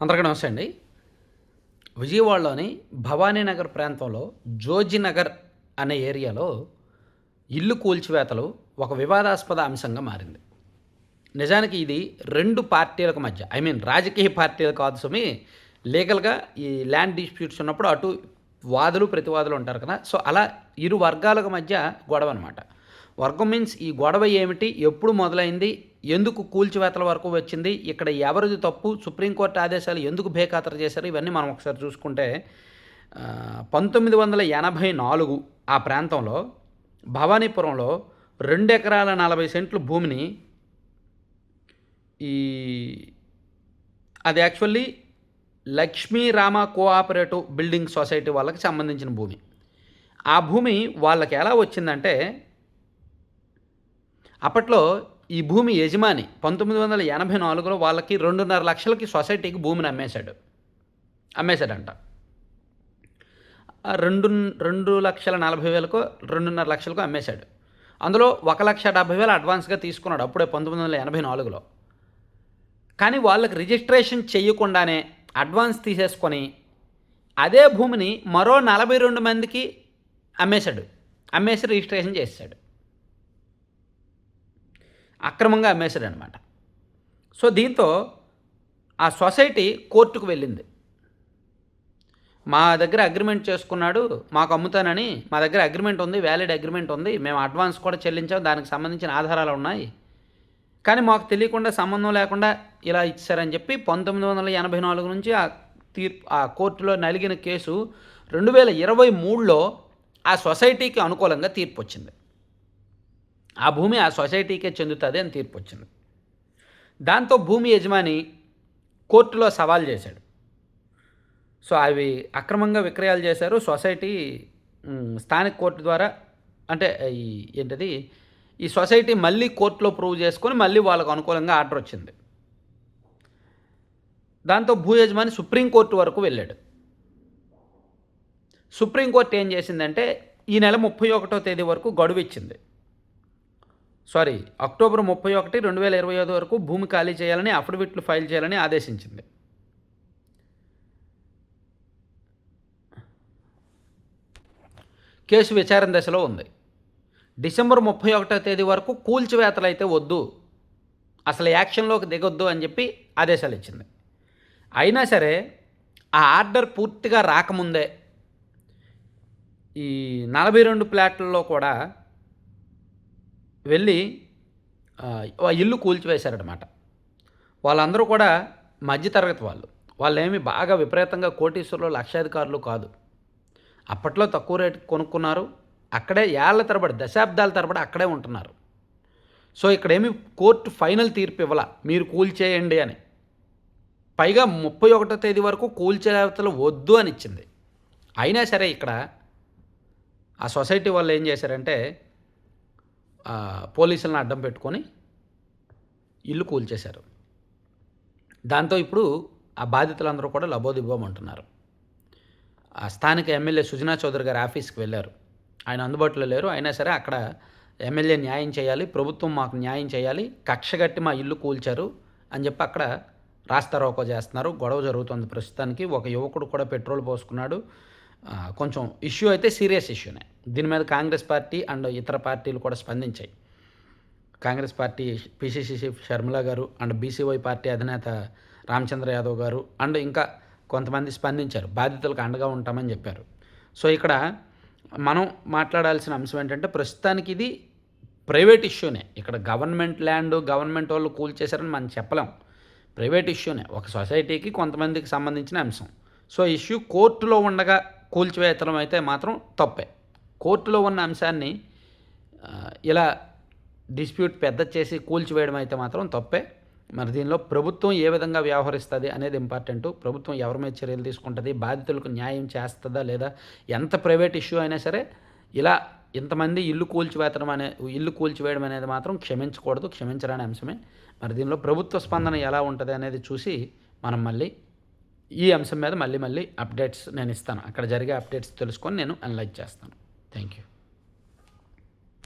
అందరికీ నమస్తే అండి. విజయవాడలోని భవానీనగర్ ప్రాంతంలో జోజినగర్ అనే ఏరియాలో ఇల్లు కూల్చివేతలు ఒక వివాదాస్పద అంశంగా మారింది. నిజానికి ఇది రెండు పార్టీలకు మధ్య ఐ మీన్ రాజకీయ పార్టీలు కాదు సుమి లీగల్గా ఈ ల్యాండ్ డిస్ప్యూట్స్ ఉన్నప్పుడు అటు వాదులు ప్రతివాదులు ఉంటారు కదా. సో అలా ఇరు వర్గాలకు మధ్య గొడవ అనమాట వర్గం మీన్స్ ఈ గొడవ ఏమిటి ఎప్పుడు మొదలైంది ఎందుకు కూల్చివేతల వరకు వచ్చింది? ఇక్కడ ఎవరిది తప్పు? సుప్రీంకోర్టు ఆదేశాలు ఎందుకు బేఖాతరు చేశారు? ఇవన్నీ మనం ఒకసారి చూసుకుంటే పంతొమ్మిది వందల ఎనభై నాలుగు ఆ ప్రాంతంలో భవానీపురంలో రెండు ఎకరాల నలభై సెంట్లు భూమిని ఈ అది actually Lakshmi Rama cooperative building society వాళ్ళకి సంబంధించిన భూమి. ఆ భూమి వాళ్ళకి ఎలా వచ్చిందంటే అప్పట్లో ఈ భూమి యజమాని పంతొమ్మిది వందల ఎనభై నాలుగులో వాళ్ళకి రెండున్నర లక్షలకి సొసైటీకి భూమిని అమ్మేశాడు. అమ్మేశాడంట. రెండు రెండు లక్షల నలభై వేలకు రెండున్నర లక్షలకు అమ్మేశాడు. అందులో ఒక లక్ష డెబ్బై వేలు అడ్వాన్స్గా తీసుకున్నాడు అప్పుడే పంతొమ్మిది వందల ఎనభై నాలుగులో. కానీ వాళ్ళకి రిజిస్ట్రేషన్ చేయకుండానే అడ్వాన్స్ తీసేసుకొని అదే భూమిని మరో నలభై రెండు మందికి అమ్మేశాడు. అమ్మేసి రిజిస్ట్రేషన్ చేశాడు అక్రమంగా అమ్మేశాడు అనమాట సో దీంతో ఆ సొసైటీ కోర్టుకు వెళ్ళింది. మా దగ్గర అగ్రిమెంట్ చేసుకున్నాడు మాకు అమ్ముతానని మా దగ్గర అగ్రిమెంట్ ఉంది వ్యాలిడ్ అగ్రిమెంట్ ఉంది మేము అడ్వాన్స్ కూడా చెల్లించాం దానికి సంబంధించిన ఆధారాలు ఉన్నాయి. కానీ మాకు తెలియకుండా సంబంధం లేకుండా ఇలా ఇచ్చారని చెప్పి పంతొమ్మిది వందల ఎనభై నాలుగు నుంచి ఆ తీర్పు ఆ కోర్టులో నలిగిన కేసు రెండు వేల ఇరవై మూడులో ఆ సొసైటీకి అనుకూలంగా తీర్పు వచ్చింది. ఆ భూమి ఆ సొసైటీకే చెందుతుంది అని తీర్పు వచ్చింది. దాంతో భూమి యజమాని కోర్టులో సవాల్ చేశాడు. సో అవి అక్రమంగా విక్రయాలు చేశారు. సొసైటీ స్థానిక కోర్టు ద్వారా అంటే ఈ ఏంటది ఈ సొసైటీ మళ్ళీ కోర్టులో ప్రూవ్ చేసుకొని మళ్ళీ వాళ్ళకు అనుకూలంగా ఆర్డర్ వచ్చింది. దాంతో భూ యజమాని సుప్రీంకోర్టు వరకు వెళ్ళాడు. సుప్రీంకోర్టు ఏం చేసిందంటే ఈ నెల ముప్పై ఒకటో తేదీ వరకు గడువు ఇచ్చింది. సారీ అక్టోబర్ ముప్పై ఒకటి రెండు వేల ఇరవై ఐదు వరకు భూమి ఖాళీ చేయాలని అఫిడవిట్లు ఫైల్ చేయాలని ఆదేశించింది. కేసు విచారణ దశలో ఉంది. డిసెంబర్ ముప్పై ఒకటో తేదీ వరకు కూల్చివేతలు అయితే వద్దు అసలు యాక్షన్లోకి దిగొద్దు అని చెప్పి ఆదేశాలు ఇచ్చింది. అయినా సరే ఆ ఆర్డర్ పూర్తిగా రాకముందే ఈ నలభై రెండు ప్లాట్లలో కూడా వెళ్ళి ఆ, ఇల్లు కూల్చివేశారనమాట వాళ్ళందరూ కూడా మధ్యతరగతి వాళ్ళు. వాళ్ళు బాగా విపరీతంగా కోటీశ్వరులు లక్షాధికారులు కాదు. అప్పట్లో తక్కువ రేటుకి కొనుక్కున్నారు. అక్కడే ఏళ్ళ తరబడి దశాబ్దాల తరబడి అక్కడే ఉంటున్నారు. సో ఇక్కడేమి కోర్టు ఫైనల్ తీర్పు ఇవ్వాల. మీరు కూల్చేయండి అని. పైగా ముప్పై ఒకటో తేదీ వరకు కూల్చేతలు వద్దు అని ఇచ్చింది. అయినా సరే ఇక్కడ ఆ సొసైటీ వాళ్ళు ఏం చేశారంటే పోలీసులను అడ్డం పెట్టుకొని ఇల్లు కూల్చేశారు. దాంతో ఇప్పుడు ఆ బాధితులందరూ కూడా లబోదిబ్బోమంటున్నారు ఆ స్థానిక ఎమ్మెల్యే సుజనా చౌదరి గారి ఆఫీస్కి వెళ్ళారు. ఆయన అందుబాటులో లేరు. అయినా సరే అక్కడ ఎమ్మెల్యే న్యాయం చేయాలి ప్రభుత్వం మాకు న్యాయం చేయాలి కక్షగట్టి మా ఇల్లు కూల్చారు అని చెప్పి అక్కడ రాస్తారోకో చేస్తున్నారు. గొడవ జరుగుతుంది ప్రస్తుతానికి. ఒక యువకుడు కూడా పెట్రోల్ పోసుకున్నాడు. కొంచెం ఇష్యూ అయితే సీరియస్ ఇష్యూనే. దీని మీద కాంగ్రెస్ పార్టీ అండ్ ఇతర పార్టీలు కూడా స్పందించాయి. Congress party PCC chief Sharmila గారు అండ్ బీసీవై పార్టీ అధినేత రామచంద్ర యాదవ్ గారు అండ్ ఇంకా కొంతమంది స్పందించారు. బాధితులకు అండగా ఉంటామని చెప్పారు. సో ఇక్కడ మనం మాట్లాడాల్సిన అంశం ఏంటంటే ప్రస్తుతానికి ఇది ప్రైవేట్ ఇష్యూనే. ఇక్కడ గవర్నమెంట్ ల్యాండ్ గవర్నమెంట్ వాళ్ళు కూల్చేశారని మనం చెప్పలేం. ప్రైవేట్ ఇష్యూనే. ఒక సొసైటీకి కొంతమందికి సంబంధించిన అంశం. సో ఇష్యూ కోర్టులో ఉండగా కూల్చివేతలం అయితే మాత్రం తప్పే. కోర్టులో ఉన్న అంశాన్ని ఇలా డిస్ప్యూట్ పెద్ద చేసి కూల్చివేయడం అయితే మాత్రం తప్పే. మరి దీనిలో ప్రభుత్వం ఏ విధంగా వ్యవహరిస్తుంది అనేది ఇంపార్టెంట్ ప్రభుత్వం ఎవరి మీద చర్యలు తీసుకుంటుంది బాధితులకు న్యాయం చేస్తుందా లేదా ఎంత ప్రైవేట్ ఇష్యూ అయినా సరే ఇలా ఇంతమంది ఇల్లు కూల్చివేతడం అనే ఇల్లు కూల్చివేయడం అనేది మాత్రం క్షమించకూడదు క్షమించరాని అంశమే. మరి దీనిలో ప్రభుత్వ స్పందన ఎలా ఉంటుంది అనేది చూసి మనం మళ్ళీ ఈ అంశం మీద మళ్ళీ మళ్ళీ అప్డేట్స్ నేను ఇస్తాను. అక్కడ జరిగే అప్డేట్స్ తెలుసుకొని నేను అనలైజ్ చేస్తాను. Thank you.